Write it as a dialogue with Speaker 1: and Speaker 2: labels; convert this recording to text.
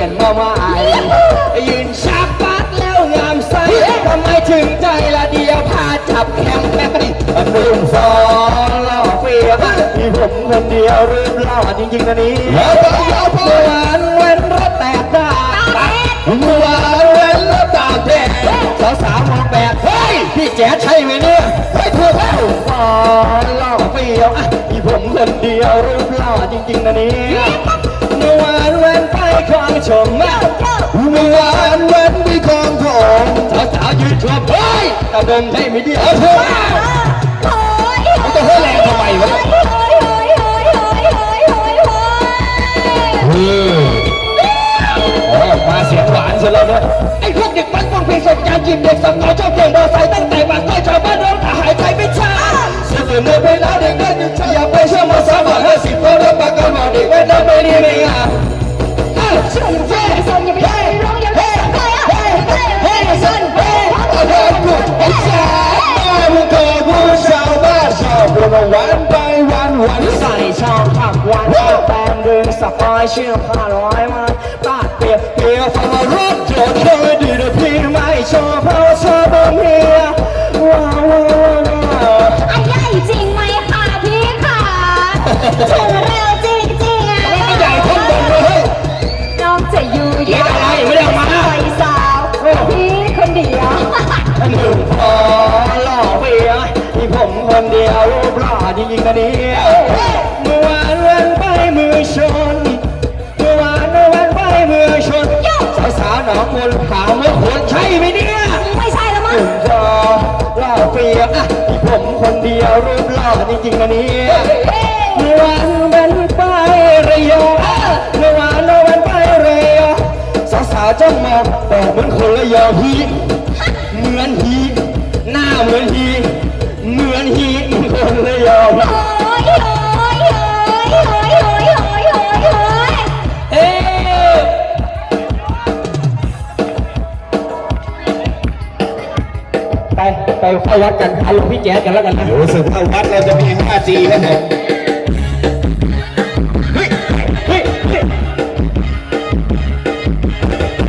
Speaker 1: มาใหม่ยืนชักปัดแล้วงามใสทำไมถึงใจละเดียวพาจับแคมแป๊บดิหนึ่งสองล่าเปียกมีผมคนเดียวลืมเล่าจริงๆนะนี้เมื่อวานเว้นรถแตกได้เมื่อวานเว้นรถตาแดดสาวสาวๆมองแบบเฮ้ยพี่แจ๊ดใช่ไหมเนี่ยเฮ้ยถูกแล้วอ๋อเล่าเปียกอะมีผมคนเดียวลืมเล่าจริงๆนะนี้าวสาวๆยืนชมเฮ้ยตะเดินให้ไม่ดีเอาเถอะมันจะเฮ้ยแรงทำไมวะโอ้มาเสียงหวานเสียแล้วเนี่ยไอ้พวกเด็กมันพวกเพลงสดการกินเด็กสำน้อยชอบเพลงเบอร์ใส่ตั้งแต่ปากใต้ชาวบ้านร้องหายใจไม่ช้าเสียเดินไปแล้วเด็กนั่นยังช้าอย่าไป วันไปวันวันใส่ชอบผักวันแปงดึงสปอยเชื่อผ้าร้อยมันตาดเปียกเปียกฟังรถ คนเดียวรูปหล่อจริงๆนะเนี่ยเมื่อวานเว้นไปมือชนเมื่อวานเว้นไปมือชนสาวสาวๆหนองมนขาวไม่ควรใช่ไหมเนี่ย
Speaker 2: ไม่ใช่แล้วมั้
Speaker 1: ห
Speaker 2: ง
Speaker 1: นึ่งพอหล่อเปียอะมีผมคนเดียวรูปหล่อจริงๆนะเนี่ยเมื่อวานเว้นไประยองอะเมื่อวานเว้นไประยองสาวสาวๆจ้องมองแต่เหมือนคนระยองฮีเหมือนฮีหน้าเหมือนฮีเหมือนฮี เหมือนคนระยอง
Speaker 2: โอ้ยโอ้ยโอ้ยโอ้ยโอ้ยโอ้ยโอ้ยโอ้ย
Speaker 1: เอ๊ะไปไปเข้าวัดกันเอาหลวงพี่แจ๊ดกันแล้วกันนะ
Speaker 3: รู้สึกว่าวัดเราจะมี 5G ครับผม